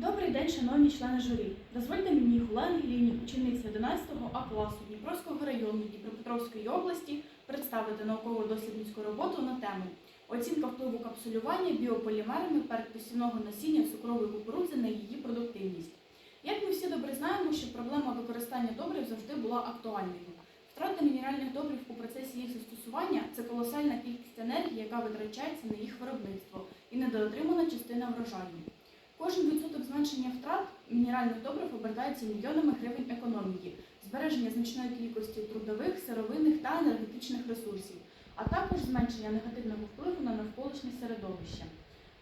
Добрий день, шановні члени журі. Дозвольте мені Гулен Іліні, учениця 11 А класу Дніпровського району Дніпропетровської області, представити науково-дослідницьку роботу на тему оцінка впливу капсулювання біополімерами передпосівного насіння цукрової кукурудзи на її продуктивність. Як ми всі добре знаємо, що проблема використання добрив завжди була актуальною. Втрата мінеральних добрив у процесі їх застосування це колосальна кількість енергії, яка витрачається на їх виробництво і недоотримана частина врожаю. Кожен відсоток зменшення втрат мінеральних добрив обертається мільйонами гривень економії, збереження значної кількості трудових, сировинних та енергетичних ресурсів, а також зменшення негативного впливу на навколишнє середовище.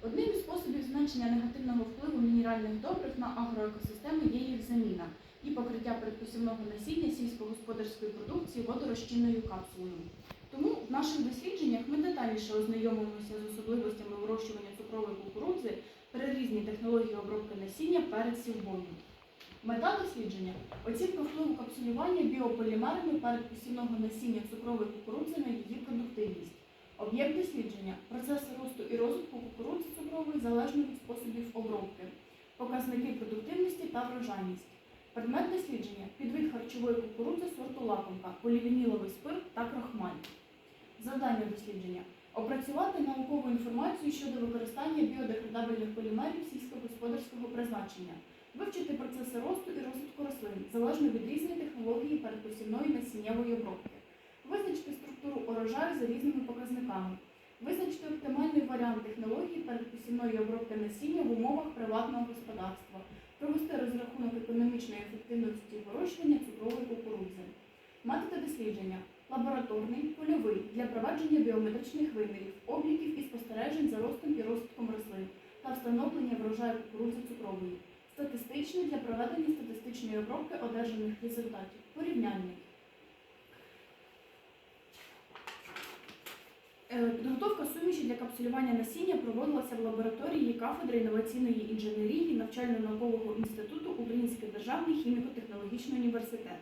Одним із способів зменшення негативного впливу мінеральних добрив на агроекосистеми є їх заміна і покриття передпосівного насіння сільськогосподарської продукції водорозчинною капсулою. Тому в наших дослідженнях ми детальніше ознайомимося з особливостями вирощування цукрової кукурудзи при різній технології обробки насіння перед сівбою. Мета дослідження оцінка впливу капсулювання біополімерами передпосівного насіння цукрової кукурудзи на її продуктивність. Об'єкт дослідження процеси росту і розвитку кукурудзи цукрової залежно від способів обробки, показники продуктивності та врожайність. Предмет дослідження підвид харчової кукурудзи сорту лакомка, полівініловий спирт та крохмаль. Завдання дослідження опрацювати наукову інформацію щодо використання біодеградабельних полімерів сільськогосподарського призначення, вивчити процеси росту і розвитку рослин залежно від різної технології передпосівної насіннєвої обробки, визначити структуру урожаю за різними показниками, визначити оптимальний варіант технології передпосівної обробки насіння в умовах приватного господарства, провести розрахунок економічної ефективності вирощування цукрової кукурудзи. Методи дослідження лабораторний, проведення біометричних вимірів, обліків і спостережень за ростом і розвитком рослин та встановлення врожаю кукурудзи цукрової, статистичний для проведення статистичної обробки одержаних результатів, порівняльний. Е, Підготовка суміші для капсулювання насіння проводилася в лабораторії кафедри інноваційної інженерії навчально-наукового інституту Український державний хіміко-технологічний університет.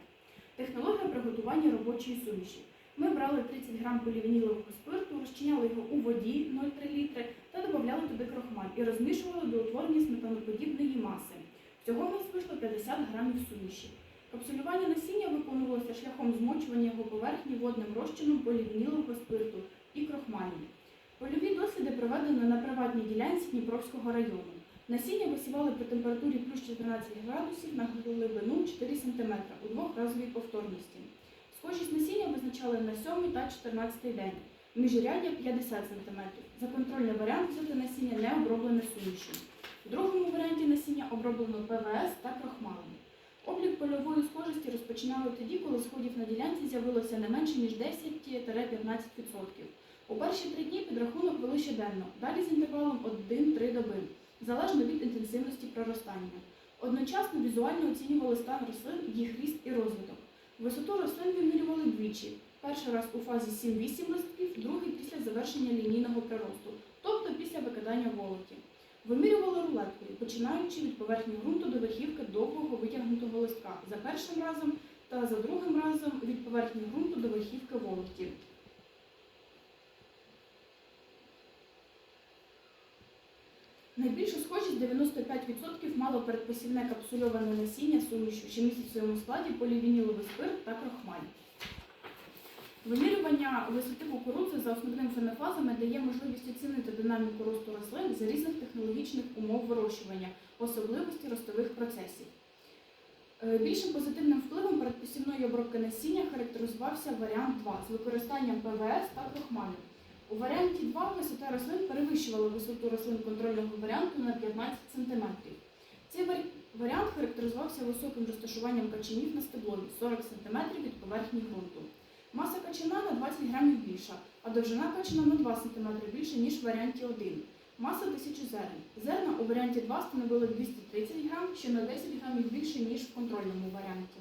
Технологія приготування робочої суміші. Ми брали 30 грам полівінілового спирту, розчиняли його у воді 0,3 літри та додавали туди крохмаль і розмішували до утворення сметаноподібної маси. Всього в нас вийшло 50 грамів суміші. Капсулювання насіння виконувалося шляхом змочування його поверхні водним розчином полівінілового спирту і крохмалю. Польові досліди проведено на приватній ділянці Дніпровського району. Насіння висівали при температурі плюс 14 градусів на глибину 4 см у двохразовій повторності. Схожість насіння визначали на 7 та 14 день, міжряддя 50 см. За контрольний варіант взяти насіння не оброблене сумішю. В другому варіанті насіння оброблено ПВС та крохмалом. Облік польової схожості розпочинали тоді, коли сходів на ділянці з'явилося не менше ніж 10-15%. У перші три дні підрахунок вели щоденно, далі з інтервалом 1-3 доби залежно від інтенсивності проростання. Одночасно візуально оцінювали стан рослин, їх ріст і розвиток. Висоту рослин вимірювали двічі. Перший раз у фазі 7-8 листків, другий після завершення лінійного приросту, тобто після викидання волоті. Вимірювали рулеткою, починаючи від поверхні ґрунту до верхівки довгого витягнутого листка за першим разом та за другим разом від поверхні ґрунту до верхівки волоті. Найбільшу схожість 95% мало передпосівне капсульоване насіння сумішю, що містить в своєму складі полівініловий спирт та крохмаль. Вимірювання висоти кукурудзи за основними фенофазами дає можливість оцінити динаміку росту рослин за різних технологічних умов вирощування, особливості ростових процесів. Е, Більшим позитивним впливом передпосівної обробки насіння характеризувався варіант 2 з використанням ПВС та крохмалю. У варіанті 2 висота рослин перевищувала висоту рослин контрольного варіанту на 15 см. Цей варіант характеризувався високим розташуванням качанів на стеблові 40 см від поверхні ґрунту. Маса качана на 20 грамів більша, а довжина качана на 2 см більше, ніж в варіанті 1. Маса 1000 зерен. Зерна у варіанті 2 становили 230 грам, що на 10 грамів більше, ніж в контрольному варіанті.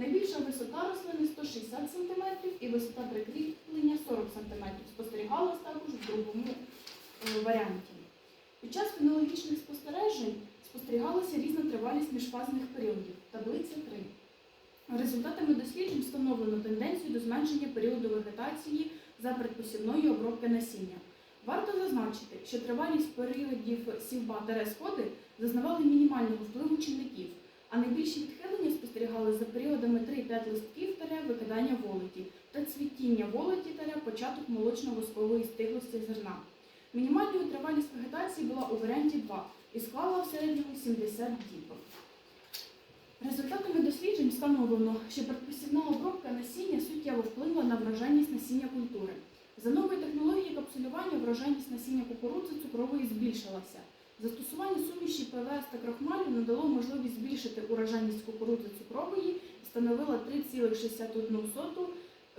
Найбільша висота рослини 160 см і висота прикріплення 40 см. Спостерігалась також в другому е, варіанті. Під час фенологічних спостережень спостерігалася різна тривалість міжфазних періодів. Таблиця 3. Результатами досліджень встановлено тенденцію до зменшення періоду вегетації за предпосівної обробки насіння. Варто зазначити, що тривалість періодів сівба та сходи зазнавали мінімального впливу чинників, а найбільші відхилення спостерігали за періодами 3-5 листків таря викидання волоті та цвітіння волоті таря початок молочно-воскової стиглості зерна. Мінімальною тривалість вегетації була у варіанті 2 і склала в середньому 70 діб. Результатами досліджень встановлено, що предпосівна обробка насіння суттєво вплинула на врожайність насіння культури. За новою технологією капсулювання врожайність насіння кукурудзи цукрової збільшилася. Застосування суміші ПВС та крохмалю надало можливість збільшити урожайність кукурудзи цукрової і становила 3,61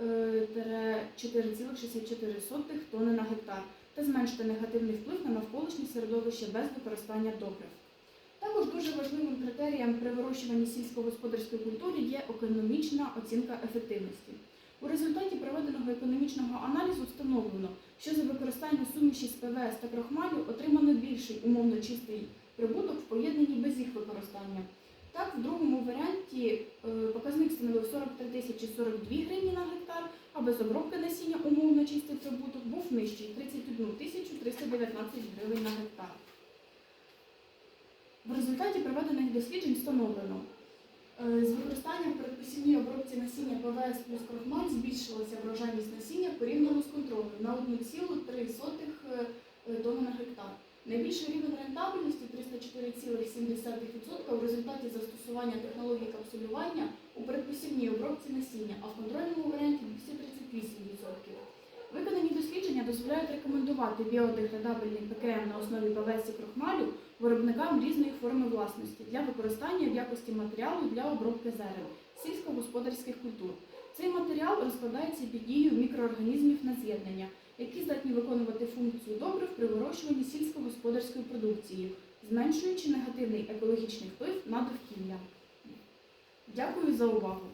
е, тире 4,64 тонни на гектар та зменшити негативний вплив на навколишнє середовище без використання добрив. Також дуже важливим критерієм при вирощуванні сільськогосподарської культури є економічна оцінка ефективності. У результаті проведеного економічного аналізу встановлено, що за використання суміші з ПВС та крохмалю отримано більший умовно чистий прибуток в поєднанні без їх використання. Так, в другому варіанті е, показник становив 43 тисячі 42 гривні на гектар, а без обробки насіння умовно чистий прибуток був нижчий 31 тисячу 319 гривень на гектар. В результаті проведених досліджень встановлено, з використанням при посівній обробці насіння ПВС плюс крохмаль збільшилася врожайність насіння порівняно з контролем на 1,3 тонни на гектар. Найбільший рівень рентабельності 304,7% у результаті застосування технології капсулювання у передпосівній обробці насіння, а в контрольному варіанті 238%. Виконані дослідження дозволяють рекомендувати біодеградабельний ПКМ на основі ПВС і крохмалю виробникам різної форми власності для використання в якості матеріалу для обробки зерен сільськогосподарських культур. Цей матеріал розкладається під дією мікроорганізмів на з'єднання, які здатні виконувати функцію добрив при вирощуванні сільськогосподарської продукції, зменшуючи негативний екологічний вплив на довкілля. Дякую за увагу!